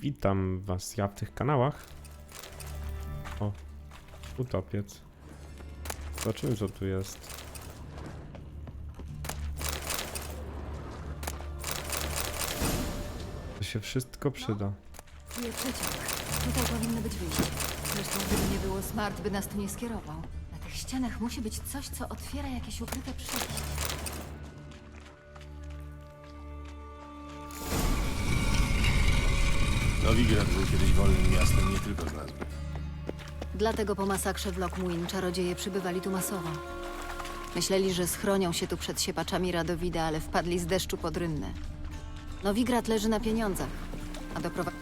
Witam was ja w tych kanałach. O, utopiec. Zobaczymy co tu jest. To się wszystko przyda. Czuję przeciąg. Tutaj powinno być wyjście. Zresztą gdyby nie było smart, by nas tu nie skierował. Na tych ścianach musi być coś, co otwiera jakieś ukryte przejście. Nowigrad był kiedyś wolnym miastem nie tylko z nazwy. Dlatego po masakrze w Lockmuin czarodzieje przybywali tu masowo. Myśleli, że schronią się tu przed siepaczami Radowida, ale wpadli z deszczu pod rynnę. Nowigrad leży na pieniądzach, a doprowadzi...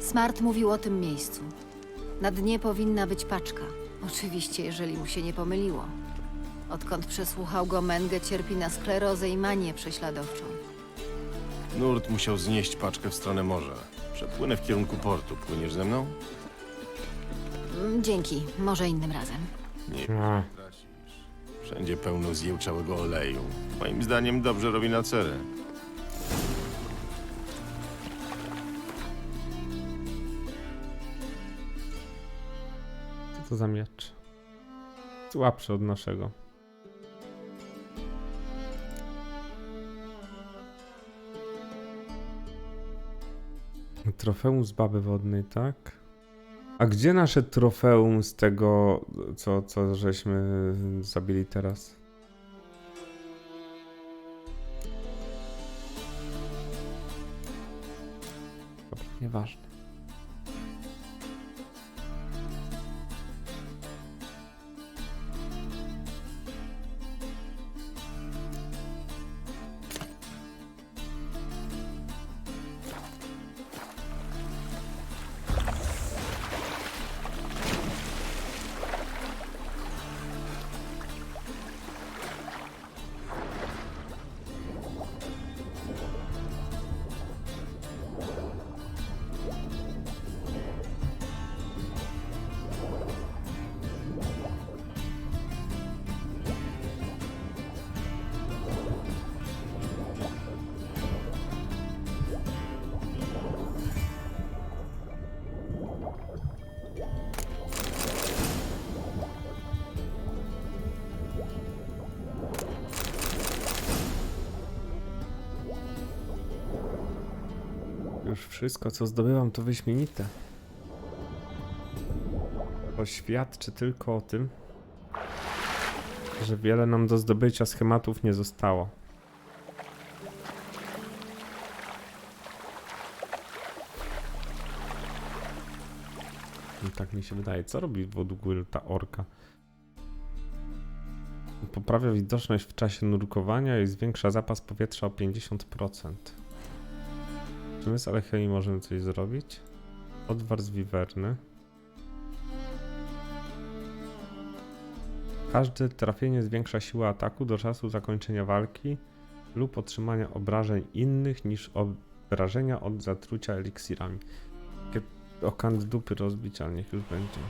Smart mówił o tym miejscu. Na dnie powinna być paczka. Oczywiście, jeżeli mu się nie pomyliło. Odkąd przesłuchał go, Menge cierpi na sklerozę i manię prześladowczą. Nurt musiał znieść paczkę w stronę morza. Przepłynę w kierunku portu. Płyniesz ze mną? Mm, Dzięki, może innym razem. Nie tracisz. Wszędzie pełno zjełczałego oleju. Moim zdaniem dobrze robi na cerę. co to za miecz? Słabszy od naszego. Trofeum z baby wodnej, tak? A gdzie nasze trofeum z tego, co, co żeśmy zabili teraz? Dobra, nieważne. Wszystko, co zdobywam, to wyśmienite. To świadczy tylko o tym, że wiele nam do zdobycia schematów nie zostało. I tak mi się wydaje. Co robi Wodgul ta orka? Poprawia widoczność w czasie nurkowania i zwiększa zapas powietrza o 50%. Czy z alchemii możemy coś zrobić? Odwar z wiwerny. Każde trafienie zwiększa siłę ataku do czasu zakończenia walki lub otrzymania obrażeń innych niż obrażenia od zatrucia eliksirami. Okant dupy rozbić, ale niech już będzie.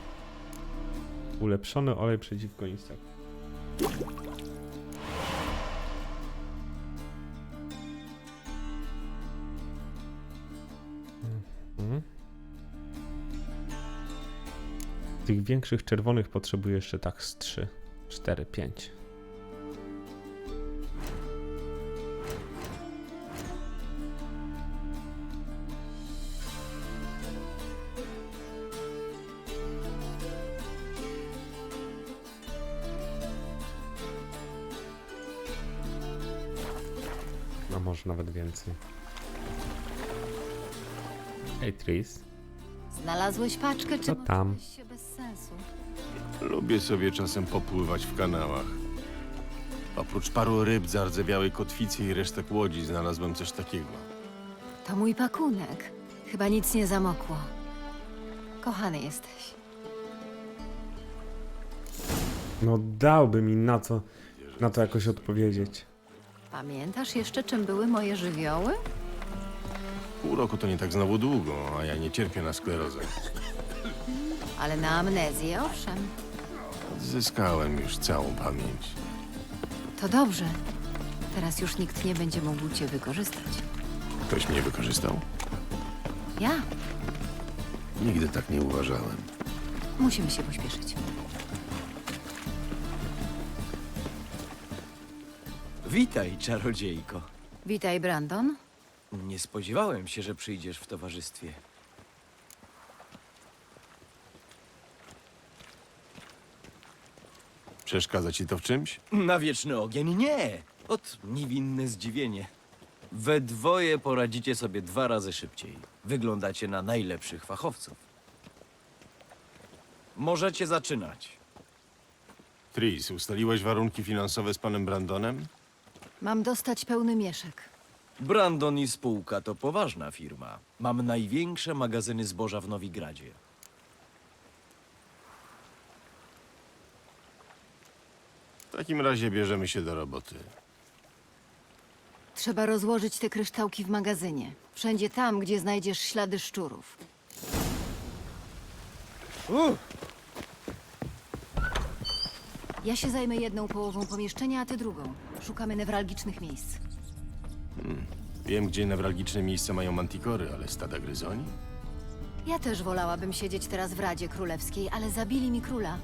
Ulepszony olej przeciwko insektom. Tych większych czerwonych potrzebuję jeszcze tak z 3, 4, 5. No może nawet więcej. Ej, Tris. Znalazłeś paczkę, czy Co tam? się bez sensu? Lubię sobie czasem popływać w kanałach. Oprócz paru ryb, zardzewiałej kotwicy i resztek łodzi znalazłem coś takiego. To mój pakunek. Chyba nic nie zamokło. Kochany jesteś. No dałby mi na to, na to jakoś odpowiedzieć. Pamiętasz jeszcze, czym były moje żywioły? Pół roku to nie tak znowu długo, a ja nie cierpię na sklerozę. Ale na amnezję, owszem. Zyskałem już całą pamięć. To dobrze. Teraz już nikt nie będzie mógł cię wykorzystać. Ktoś mnie wykorzystał? Ja? Nigdy tak nie uważałem. Musimy się pośpieszyć. Witaj, czarodziejko. Witaj, Brandon. Nie spodziewałem się, że przyjdziesz w towarzystwie. Przeszkadza ci to w czymś? Na wieczny ogień nie! Ot niewinne zdziwienie. We dwoje poradzicie sobie dwa razy szybciej. Wyglądacie na najlepszych fachowców. Możecie zaczynać. Tris, ustaliłeś warunki finansowe z panem Brandonem? Mam dostać pełny mieszek. Brandon i spółka to poważna firma. Mam największe magazyny zboża w Nowigradzie. W takim razie bierzemy się do roboty. Trzeba rozłożyć te kryształki w magazynie. Wszędzie tam, gdzie znajdziesz ślady szczurów. Ja się zajmę jedną połową pomieszczenia, a ty drugą. Szukamy newralgicznych miejsc. Wiem, gdzie newralgiczne miejsca mają mantikory, ale stada gryzoni? Ja też wolałabym siedzieć teraz w Radzie Królewskiej, ale zabili mi króla.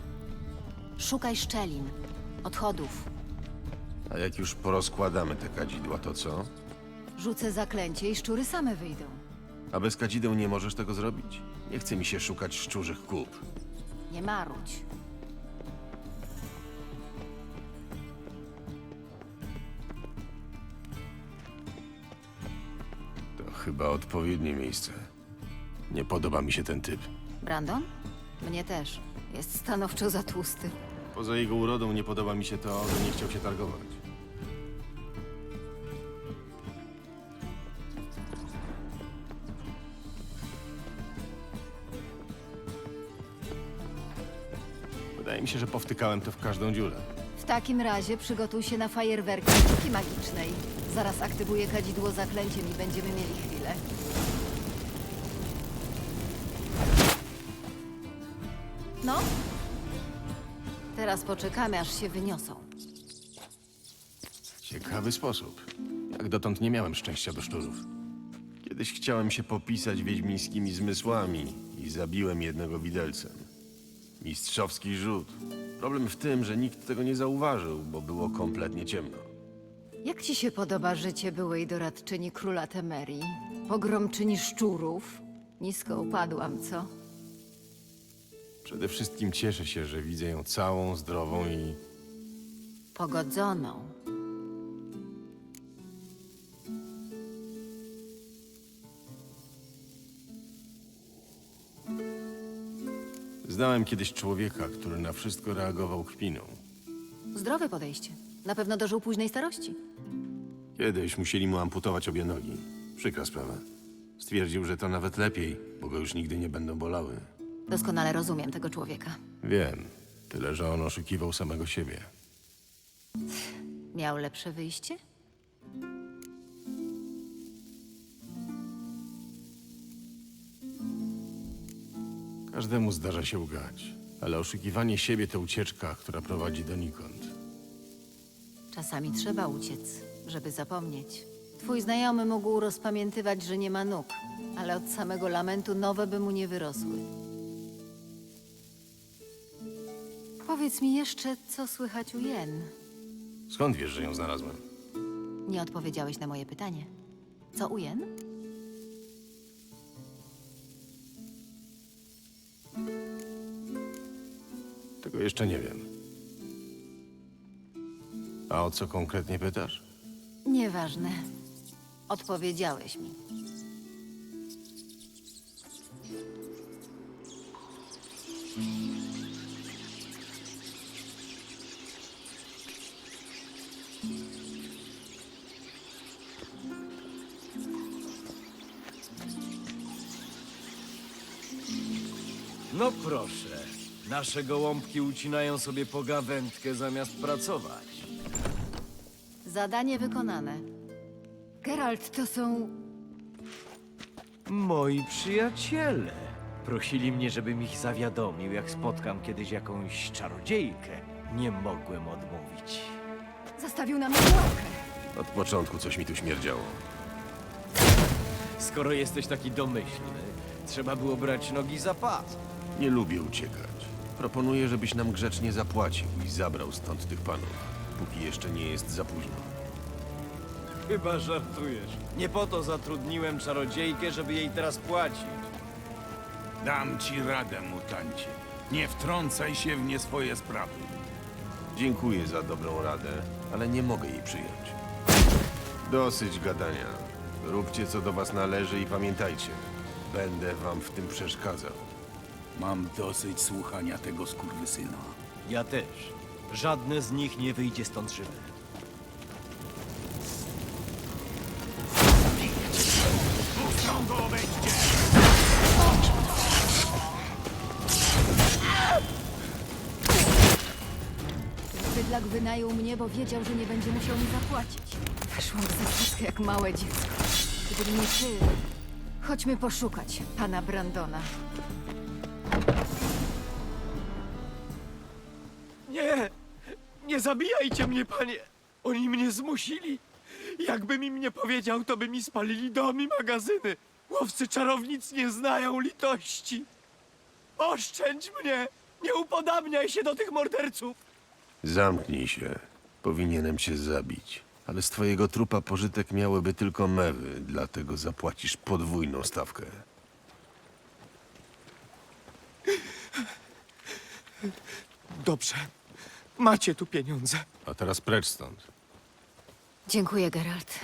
Szukaj szczelin, odchodów. A jak już porozkładamy te kadzidła, to co? Rzucę zaklęcie i szczury same wyjdą. A bez kadzideł nie możesz tego zrobić? Nie chce mi się szukać szczurzych kup. Nie marudź. Chyba odpowiednie miejsce. Nie podoba mi się ten typ. Brandon? Mnie też. Jest stanowczo za tłusty. Poza jego urodą nie podoba mi się to, że nie chciał się targować. Wydaje mi się, że powtykałem to w każdą dziurę. W takim razie przygotuj się na fajerwerki sztuki magicznej. Zaraz aktywuję kadzidło zaklęciem i będziemy mieli chwilę. No? Teraz poczekamy, aż się wyniosą. Ciekawy sposób. Jak dotąd nie miałem szczęścia do szczurów. Kiedyś chciałem się popisać wiedźmińskimi zmysłami i zabiłem jednego widelcem. Mistrzowski rzut. Problem w tym, że nikt tego nie zauważył, bo było kompletnie ciemno. Jak ci się podoba życie byłej doradczyni króla Temerii? Pogromczyni szczurów? Nisko upadłam, co? Przede wszystkim cieszę się, że widzę ją całą, zdrową i Pogodzoną. Znałem kiedyś człowieka, który na wszystko reagował kpiną. Zdrowe podejście. Na pewno dożył późnej starości. Kiedyś musieli mu amputować obie nogi. Przykra sprawa. Stwierdził, że to nawet lepiej, bo go już nigdy nie będą bolały. Doskonale rozumiem tego człowieka. Wiem, tyle że on oszukiwał samego siebie. Miał lepsze wyjście? Każdemu zdarza się ugać, ale oszukiwanie siebie to ucieczka, która prowadzi donikąd. Czasami trzeba uciec, żeby zapomnieć. Twój znajomy mógł rozpamiętywać, że nie ma nóg, ale od samego lamentu nowe by mu nie wyrosły. Powiedz mi jeszcze, co słychać u Jen. Skąd wiesz, że ją znalazłem? Nie odpowiedziałeś na moje pytanie. Co u Jen? Tego jeszcze nie wiem. A o co konkretnie pytasz? Nieważne. Odpowiedziałeś mi. Nasze gołąbki ucinają sobie pogawędkę zamiast pracować. Zadanie wykonane. Geralt, to są Moi przyjaciele. Prosili mnie, żebym ich zawiadomił, jak spotkam kiedyś jakąś czarodziejkę. Nie mogłem odmówić. Zastawił na mnie łapkę. Od początku coś mi tu śmierdziało. Skoro jesteś taki domyślny, trzeba było brać nogi za pas. Nie lubię uciekać. Proponuję, żebyś nam grzecznie zapłacił i zabrał stąd tych panów, póki jeszcze nie jest za późno. Chyba żartujesz. Nie po to zatrudniłem czarodziejkę, żeby jej teraz płacić. Dam ci radę, mutancie. Nie wtrącaj się w nie swoje sprawy. Dziękuję za dobrą radę, ale nie mogę jej przyjąć. Dosyć gadania. Róbcie co do was należy i pamiętajcie, będę wam w tym przeszkadzał. Mam dosyć słuchania tego skurwysyna. Ja też. Żadne z nich nie wyjdzie stąd żywe. Bydlak wynajął mnie, bo wiedział, że nie będzie musiał mi zapłacić. Weszłam w zasadzkę jak małe dziecko. Gdyby nie ty... Chodźmy poszukać pana Brandona. Nie! Nie zabijajcie mnie, panie! Oni mnie zmusili! Jakbym im nie powiedział, to by mi spalili dom i magazyny! Łowcy czarownic nie znają litości! Oszczędź mnie! Nie upodabniaj się do tych morderców! Zamknij się. Powinienem cię zabić. Ale z twojego trupa pożytek miałyby tylko mewy, dlatego zapłacisz podwójną stawkę. Dobrze. Macie tu pieniądze. A teraz precz stąd. Dziękuję, Geralt.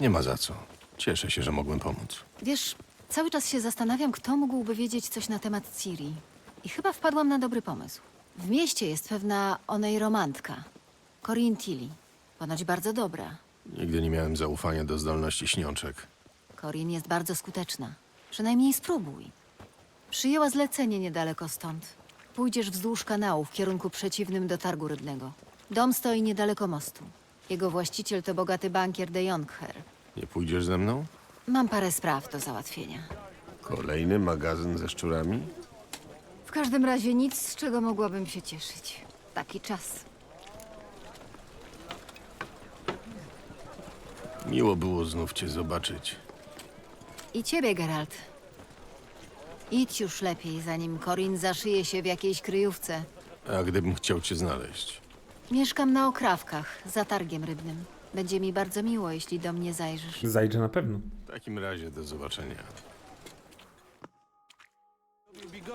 Nie ma za co. Cieszę się, że mogłem pomóc. Wiesz, cały czas się zastanawiam, kto mógłby wiedzieć coś na temat Ciri. I chyba wpadłam na dobry pomysł. W mieście jest pewna onej romantka. Corinne Tilly. Ponoć bardzo dobra. Nigdy nie miałem zaufania do zdolności śniączek. Corinne jest bardzo skuteczna. Przynajmniej spróbuj. Przyjęła zlecenie niedaleko stąd. Pójdziesz wzdłuż kanału w kierunku przeciwnym do targu rybnego. Dom stoi niedaleko mostu. Jego właściciel to bogaty bankier de Jonkher. Nie pójdziesz ze mną? Mam parę spraw do załatwienia. Kolejny magazyn ze szczurami? W każdym razie nic, z czego mogłabym się cieszyć. Taki czas. Miło było znów cię zobaczyć. I ciebie, Geralt. Idź już lepiej, zanim Corin zaszyje się w jakiejś kryjówce. A gdybym chciał cię znaleźć? Mieszkam na okrawkach, za targiem rybnym. Będzie mi bardzo miło, jeśli do mnie zajrzysz. Zajdzie na pewno. W takim razie do zobaczenia.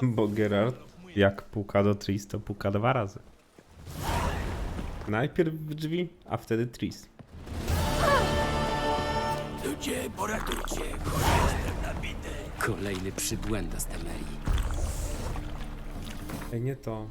Bo Gerard, jak puka do Tris, to puka dwa razy. Najpierw w drzwi, a wtedy Tris. Ludzie, poratujcie, Kolejny przybłęda z Temerii. Ej, nie to.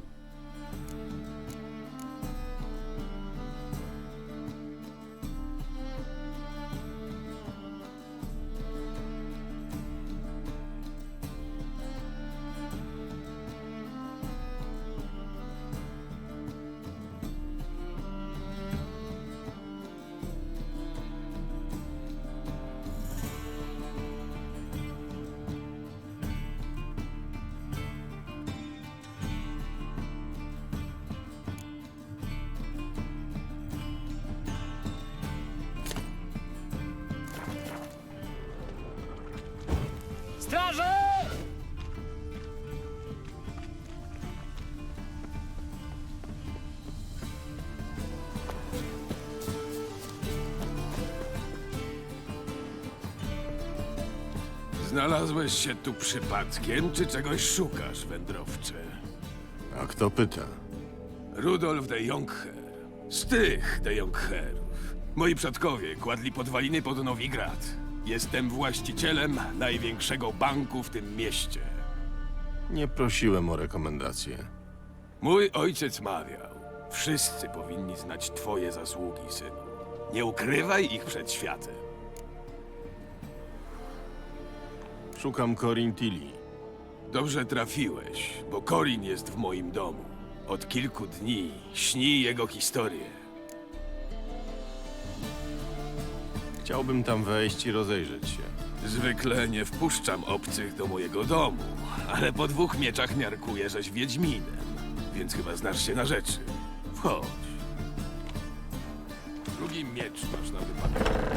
Znalazłeś się tu przypadkiem, czy czegoś szukasz, wędrowcze? A kto pyta? Rudolf de Jonkher. Z tych de Jonkherów. Moi przodkowie kładli podwaliny pod Nowigrad. Jestem właścicielem największego banku w tym mieście. Nie prosiłem o rekomendacje. Mój ojciec mawiał, wszyscy powinni znać twoje zasługi, synu. Nie ukrywaj ich przed światem. Szukam Corin Tilly. Dobrze trafiłeś, bo Corin jest w moim domu. Od kilku dni śni jego historię. Chciałbym tam wejść i rozejrzeć się. Zwykle nie wpuszczam obcych do mojego domu, ale po dwóch mieczach miarkuję, żeś Wiedźminem, więc chyba znasz się na rzeczy. Wchodź, Długi miecz masz na wypadek.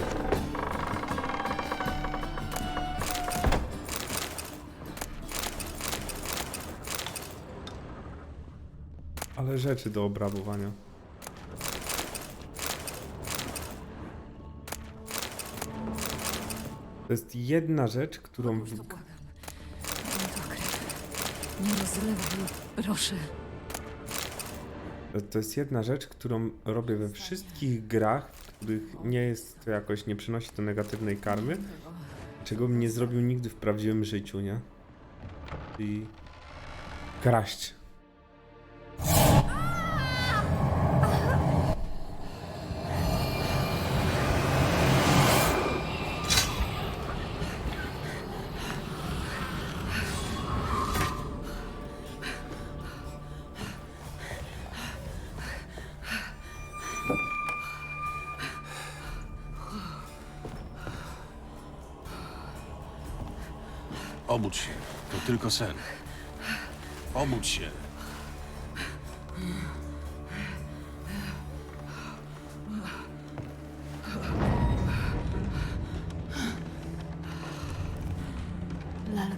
Ale rzeczy do obrabowania. To jest jedna rzecz, którą. błagam. To krew. Nie rozlewaj, proszę. To jest jedna rzecz, którą robię we wszystkich grach, w których nie jest to jakoś, nie przynosi to negatywnej karmy, czego bym nie zrobił nigdy w prawdziwym życiu, nie? I kraść. Obudź się. To tylko sen. Obudź się. Lalka.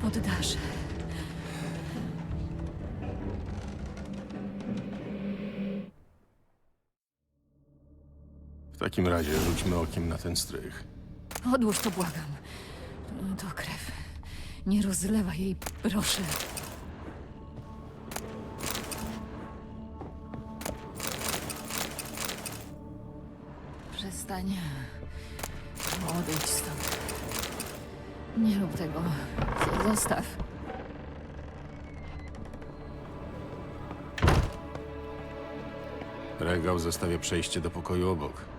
Poddasz. W takim razie rzućmy okiem na ten strych. Odłóż to, błagam. To krew. Nie rozlewaj jej, proszę. Przestań. Odejdź stąd. Nie rób tego. Zostaw. Regał zostawia przejście do pokoju obok.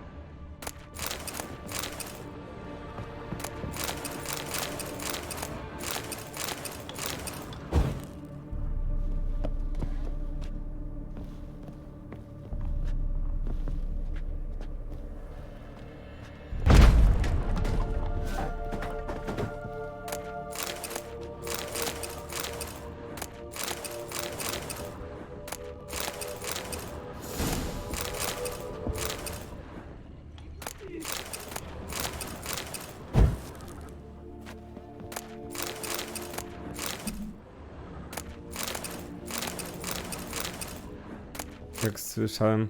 Słyszałem,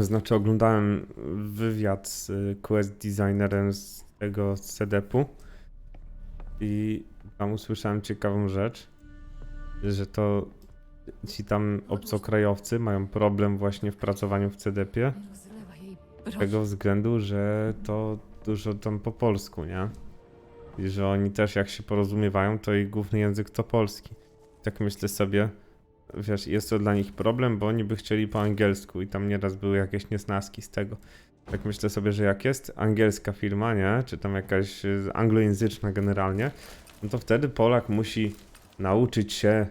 znaczy oglądałem wywiad z y, quest designerem z tego CDP-u i tam usłyszałem ciekawą rzecz, że to ci tam obcokrajowcy mają problem właśnie w pracowaniu w CDP-ie z tego względu, że to dużo tam po polsku, nie? I że oni też jak się porozumiewają, to ich główny język to polski. Tak myślę sobie, wiesz, jest to dla nich problem, bo oni by chcieli po angielsku i tam nieraz były jakieś niesnaski z tego. Tak myślę sobie, że jak jest angielska firma, nie? Czy tam jakaś y, anglojęzyczna generalnie, no to wtedy Polak musi nauczyć się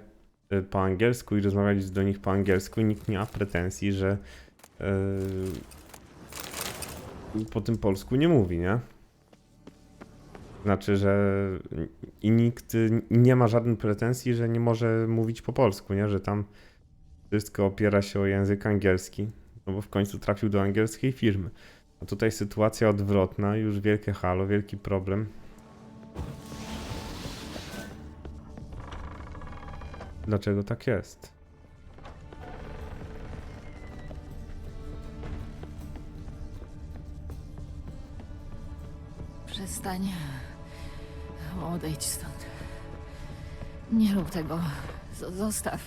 y, po angielsku i rozmawiać do nich po angielsku nikt nie ma pretensji, że yy, po tym polsku nie mówi, nie? Znaczy, że i nikt nie ma żadnych pretensji, że nie może mówić po polsku, nie? Że tam wszystko opiera się o język angielski, no bo w końcu trafił do angielskiej firmy. A tutaj sytuacja odwrotna, już wielkie halo, wielki problem. Dlaczego tak jest? Przestań. Odejdź stąd. Nie rób tego. Z- Zostaw.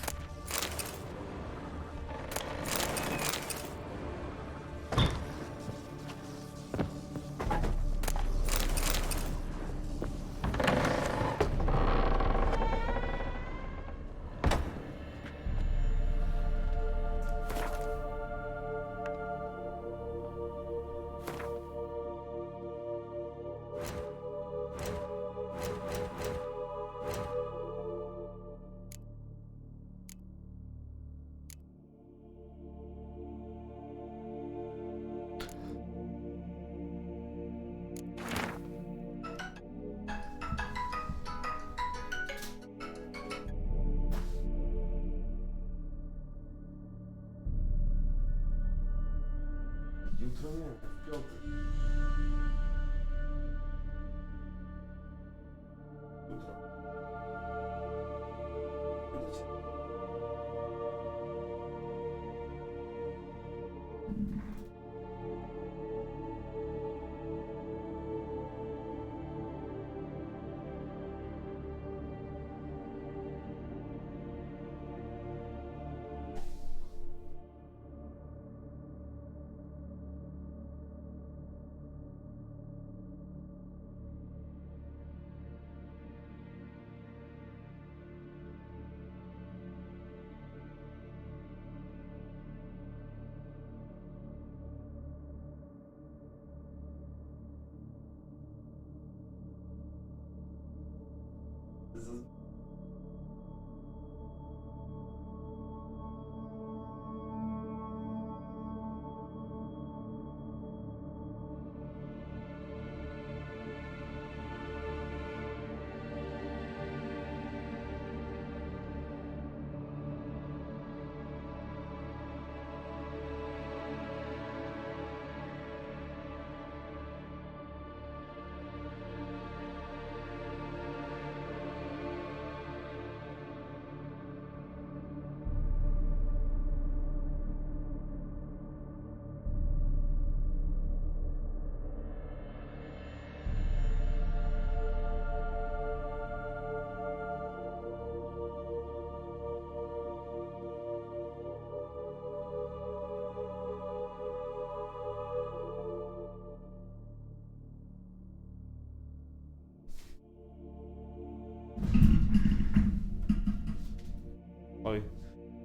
Rozumiem.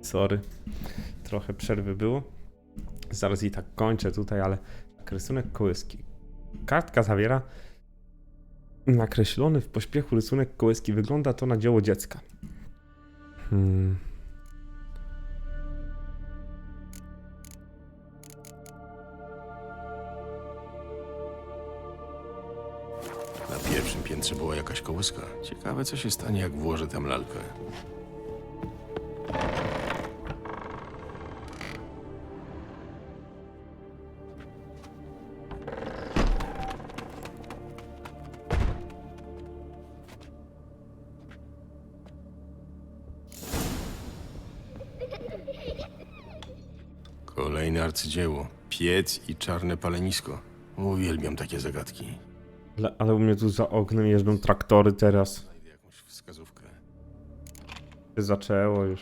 Sorry. Trochę przerwy było. Zaraz i tak kończę tutaj, ale rysunek kołyski. Kartka zawiera nakreślony w pośpiechu rysunek kołyski. Wygląda to na dzieło dziecka. Hmm. Na pierwszym piętrze była jakaś kołyska. Ciekawe, co się stanie, jak włożę tam lalkę. Arcydzieło. Piec i czarne palenisko. Uwielbiam takie zagadki. Ale, ale u mnie tu za oknem jeżdżą traktory teraz. Znajdę jakąś wskazówkę. Się zaczęło już.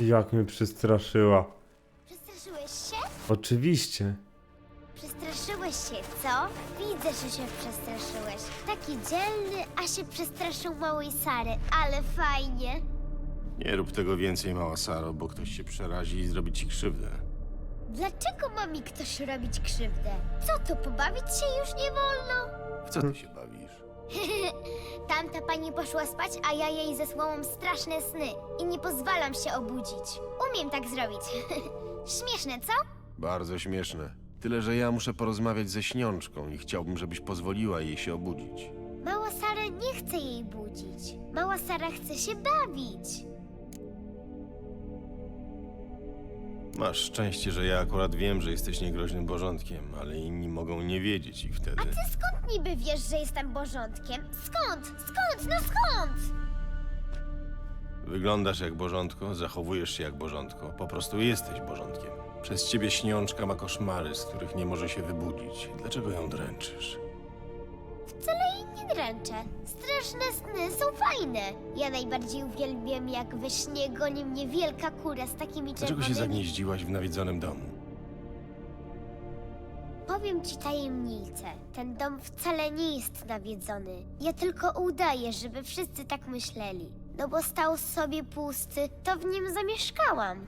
Jak mnie przestraszyła. Przestraszyłeś się? Oczywiście. Przestraszyłeś się, co? Widzę, że się przestraszyłeś. Taki dzielny, a się przestraszył małej Sary, ale fajnie. Nie rób tego więcej, mała Saro, bo ktoś się przerazi i zrobi ci krzywdę. Dlaczego ma mi ktoś robić krzywdę? Co to, pobawić się już nie wolno? W co ty się bawisz? Tamta pani poszła spać, a ja jej zesłałam straszne sny i nie pozwalam się obudzić. Umiem tak zrobić. Śmieszne, co? Bardzo śmieszne. Tyle, że ja muszę porozmawiać ze śniączką i chciałbym, żebyś pozwoliła jej się obudzić. Mała Sara nie chce jej budzić. Mała Sara chce się bawić. Masz szczęście, że ja akurat wiem, że jesteś niegroźnym bożątkiem, ale inni mogą nie wiedzieć i wtedy... A ty skąd niby wiesz, że jestem bożątkiem? Skąd? Skąd? No skąd? Wyglądasz jak bożątko, zachowujesz się jak bożątko, po prostu jesteś bożątkiem. Przez ciebie śniączka ma koszmary, z których nie może się wybudzić. Dlaczego ją dręczysz? Wcale dręczę. Straszne sny są fajne. Ja najbardziej uwielbiam, jak we śnie goni mnie wielka kura z takimi Dlaczego czerwonymi... się zagnieździłaś w nawiedzonym domu? Powiem ci tajemnicę. Ten dom wcale nie jest nawiedzony. Ja tylko udaję, żeby wszyscy tak myśleli. No bo stał sobie pusty, to w nim zamieszkałam.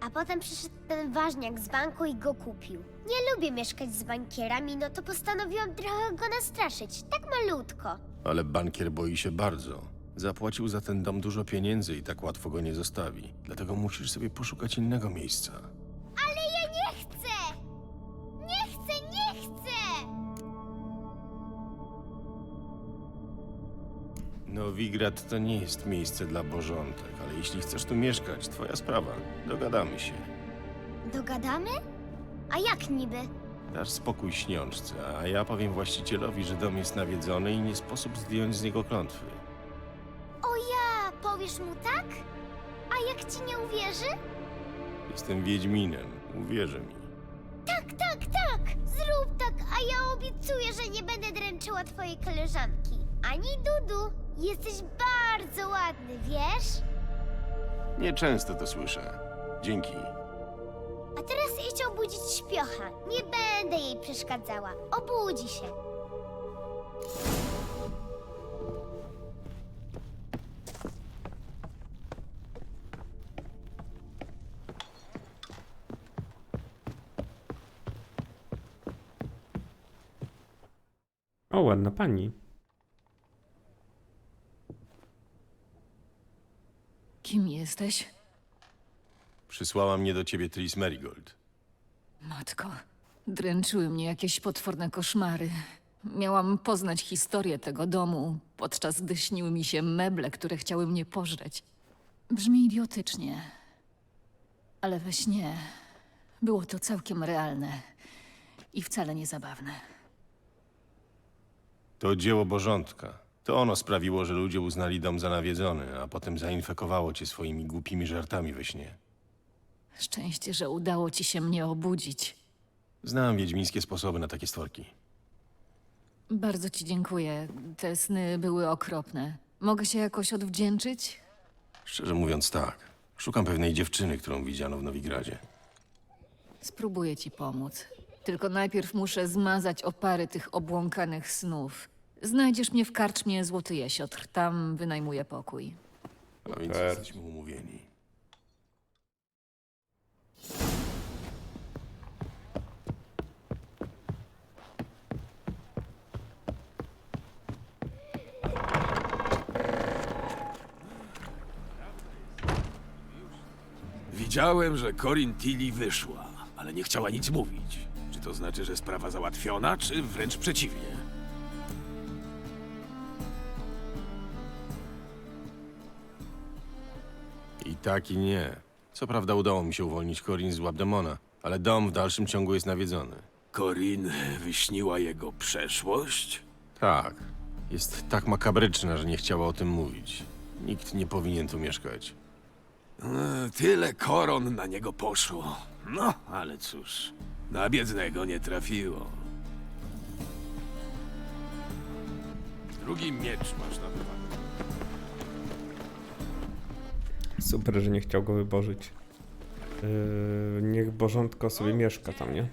A potem przyszedł ten ważniak z banku i go kupił. Nie lubię mieszkać z bankierami, no to postanowiłam trochę go nastraszyć. Tak malutko. Ale bankier boi się bardzo. Zapłacił za ten dom dużo pieniędzy i tak łatwo go nie zostawi. Dlatego musisz sobie poszukać innego miejsca. Nowigrad to nie jest miejsce dla bożątek, ale jeśli chcesz tu mieszkać, twoja sprawa. Dogadamy się. Dogadamy? A jak niby? Dasz spokój śniączce, a ja powiem właścicielowi, że dom jest nawiedzony i nie sposób zdjąć z niego klątwy. O ja! Powiesz mu tak? A jak ci nie uwierzy? Jestem Wiedźminem, uwierzy mi. Tak, tak, tak! Zrób tak, a ja obiecuję, że nie będę dręczyła twojej koleżanki. Ani Dudu. Jesteś bardzo ładny, wiesz? Nieczęsto to słyszę. Dzięki. A teraz idź obudzić śpiocha. Nie będę jej przeszkadzała. Obudzi się. O, ładna pani. Jesteś? Przysłała mnie do ciebie Tris Merigold. Matko, dręczyły mnie jakieś potworne koszmary. Miałam poznać historię tego domu, podczas gdy śniły mi się meble, które chciały mnie pożreć. Brzmi idiotycznie, ale we śnie było to całkiem realne i wcale nie zabawne. To dzieło Bożątka. To ono sprawiło, że ludzie uznali dom za nawiedzony, a potem zainfekowało cię swoimi głupimi żartami we śnie. Szczęście, że udało ci się mnie obudzić. Znam wiedźmińskie sposoby na takie stworki. Bardzo ci dziękuję. Te sny były okropne. Mogę się jakoś odwdzięczyć? Szczerze mówiąc tak. Szukam pewnej dziewczyny, którą widziano w Nowigradzie. Spróbuję ci pomóc. Tylko najpierw muszę zmazać opary tych obłąkanych snów. Znajdziesz mnie w karczmie Złoty Jesiotr. Tam wynajmuję pokój. A więc jesteśmy umówieni. Widziałem, że Corin Tilly wyszła, ale nie chciała nic mówić. Czy to znaczy, że sprawa załatwiona, czy wręcz przeciwnie? Tak i nie. Co prawda udało mi się uwolnić Corin z łap demona, ale dom w dalszym ciągu jest nawiedzony. Corin wyśniła jego przeszłość? Tak. Jest tak makabryczna, że nie chciała o tym mówić. Nikt nie powinien tu mieszkać. E, Tyle koron na niego poszło. No, ale cóż, na biednego nie trafiło. Drugi miecz masz na wywagę. Super, że nie chciał go wybożyć. Yy, niech Bożątko sobie mieszka tam, nie?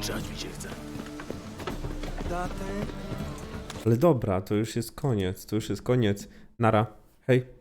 Czać mi się chce. Ale dobra, to już jest koniec. To już jest koniec. Nara. Hej.